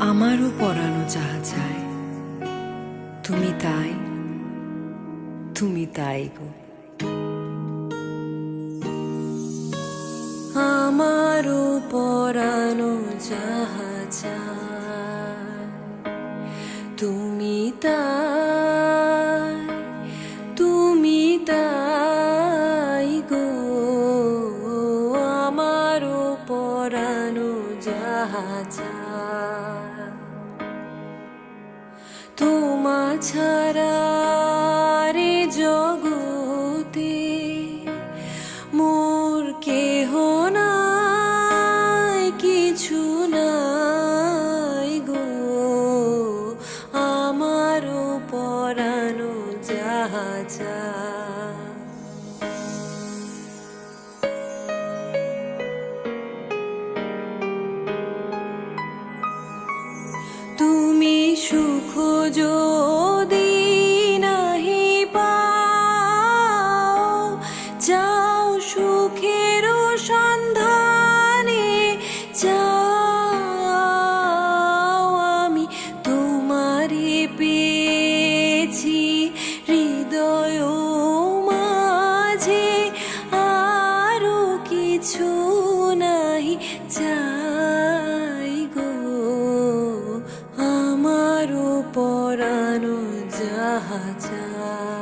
আমারও পড়ানো যাহা চায় তুমি তাই তুমি তাই গো। আমারও পড়ানো যাহা চায় তুমি তাই তুমি তাই গো। আমারও পড়ানো যাহা চায় তোমা ছাড়া রে জগতে মোর কেহ নাই কিছু নাই গো। আমার পরানো যাহা যা সুখ যদি নাহি পাও যা 家。